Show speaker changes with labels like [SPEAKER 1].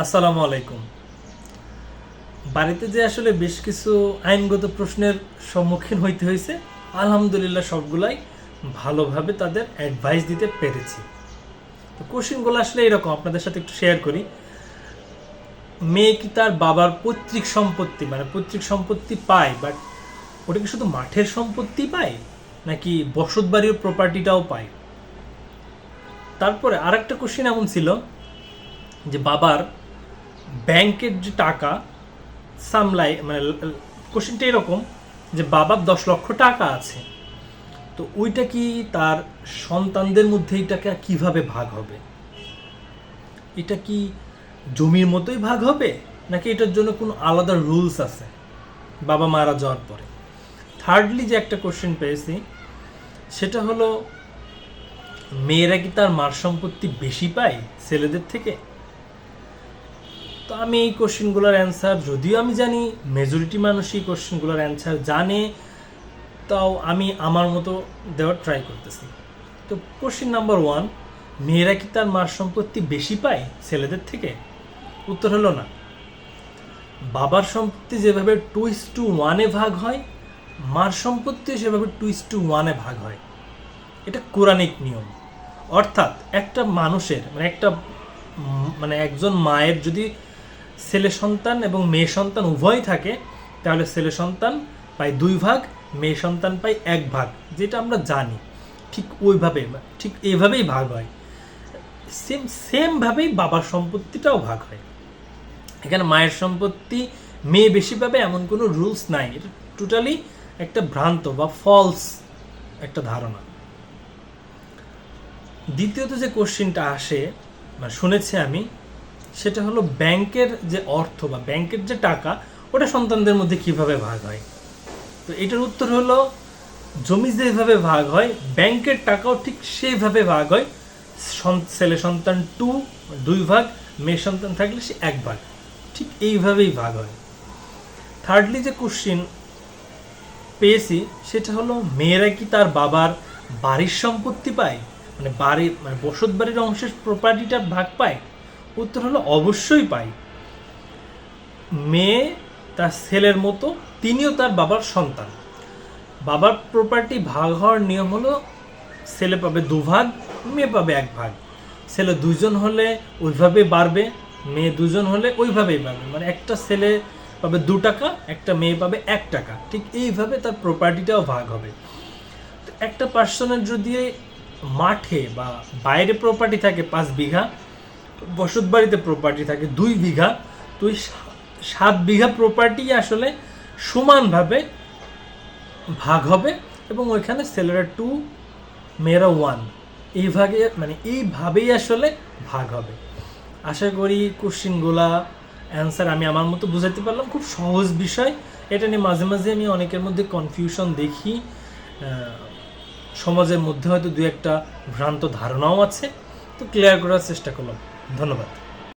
[SPEAKER 1] আসসালামু আলাইকুম। বাড়িতে যে আসলে বেশ কিছু আইনগত প্রশ্নের সম্মুখীন হইতে হয়েছে আলহামদুলিল্লাহ সবগুলাই ভালোভাবে তাদের অ্যাডভাইস দিতে পেরেছি। তো কোশ্চেনগুলো আসলে এরকম, আপনাদের সাথে একটু শেয়ার করি। মেয়ে কি তার বাবার পৈতৃক সম্পত্তি মানে পৈতৃক সম্পত্তি পায় বাট ওটা কি শুধু মাঠের সম্পত্তি পায়, নাকি বসত বাড়ির প্রপার্টিটাও পায়? তারপরে আরেকটা কোশ্চেন এমন ছিল যে বাবার ব্যাংকের যে টাকা, সামলাই মানে কোশ্চেনটা এরকম যে বাবার দশ লক্ষ টাকা আছে, তো ওইটা কি তার সন্তানদের মধ্যে এটাকে কীভাবে ভাগ হবে? এটা কি জমির মতোই ভাগ হবে? নাকি এটার জন্য কোনো আলাদা রুলস আছে বাবা মারা যাওয়ার পরে? থার্ডলি যে একটা কোশ্চেন পেয়েছি, সেটা হলো, মেয়েরা কি তার মার সম্পত্তি বেশি পায় ছেলেদের থেকে? তো আমি এই কোশ্চেনগুলোর অ্যান্সার যদিও আমি জানি মেজরিটি মানুষই কোশ্চেনগুলোর অ্যান্সার জানে, তাও আমি আমার মতো দেওয়ার ট্রাই করতেছি। তো কোশ্চেন নাম্বার ওয়ান মেয়েরা কি তার মার সম্পত্তি বেশি পায় ছেলেদের থেকে? উত্তর হলো না। বাবার সম্পত্তি যেভাবে টু ইস টু ওয়ানে ভাগ হয়, মার সম্পত্তিও সেভাবে টু ইস টু ওয়ানে ভাগ হয়। এটা কোরআনিক নিয়ম। অর্থাৎ একটা মানুষের মানে একটা মানে একজন মায়ের যদি ছেলে সন্তান এবং মেয়ে সন্তান উভয় থাকে, তাহলে ছেলে সন্তান পায় দুই ভাগ, মেয়ে সন্তান পায় এক ভাগ, যেটা আমরা জানি। ঠিক ওইভাবে, ঠিক এইভাবেই ভাগ হয়। সেম, সেমভাবেই বাবার সম্পত্তিটাও ভাগ হয়। এখানে মায়ের সম্পত্তি, মেয়ে বেশি পাবে এমন কোনো রুলস নাই। এটা টোটালি একটা ভ্রান্ত বা ফলস একটা ধারণা। দ্বিতীয়ত যে কোশ্চিনটা আসে মানে শুনেছি আমি সেটা হলো ব্যাংকের যে অর্থ বা ব্যাংকের যে টাকা, ওটা সন্তানদের মধ্যে কীভাবে ভাগ হয়? তো এটার উত্তর হলো, জমি যেভাবে ভাগ হয়, ব্যাংকের টাকাও ঠিক সেইভাবে ভাগ হয়। ছেলে সন্তান টু, দুই ভাগ, মেয়ে সন্তান থাকলে সে এক ভাগ। ঠিক এইভাবেই ভাগ হয়। থার্ডলি যে কোশ্চিন পেয়েছি, সেটা হলো, মেয়েরা কি তার বাবার বাড়ির সম্পত্তি পায়? মানে বাড়ির মানে বসত বাড়ির অংশের প্রপার্টিটা ভাগ পায়? উত্তর হলো অবশ্যই পায় মেয়ে তার ছেলের মতো, তিনিও তার বাবার সন্তান। বাবার প্রপার্টি ভাগ হওয়ার নিয়ম হলো, ছেলে পাবে দুভাগ, মেয়ে পাবে এক ভাগ ছেলে দুজন হলে ওইভাবে বাড়বে, মেয়ে দুজন হলে ওইভাবেই বাড়বে। মানে একটা ছেলে পাবে দু টাকা, একটা মেয়ে পাবে এক টাকা। ঠিক এইভাবে তার প্রপার্টিটাও ভাগ হবে। একটা পার্সনের যদি মাঠে বা বাইরে প্রপার্টি থাকে পাঁচ বিঘা বসত বাড়িতে প্রপার্টি থাকে দুই বিঘা, তো ওই সাত বিঘা প্রপার্টি আসলে সমানভাবে ভাগ হবে এবং ওইখানে ছেলেরা টু মেয়েরা ওয়ান এইভাবে মানে এইভাবেই আসলে ভাগ হবে। আশা করি কোশ্চিনগুলা অ্যান্সার আমি আমার মতো বুঝাতে পারলাম। খুব সহজ বিষয়। এটা নিয়ে মাঝে মাঝে আমি অনেকের মধ্যে কনফিউশন দেখি। সমাজের মধ্যে হয়তো দু একটা ভ্রান্ত ধারণাও আছে। তো ক্লিয়ার করার চেষ্টা করলাম। ধন্যবাদ।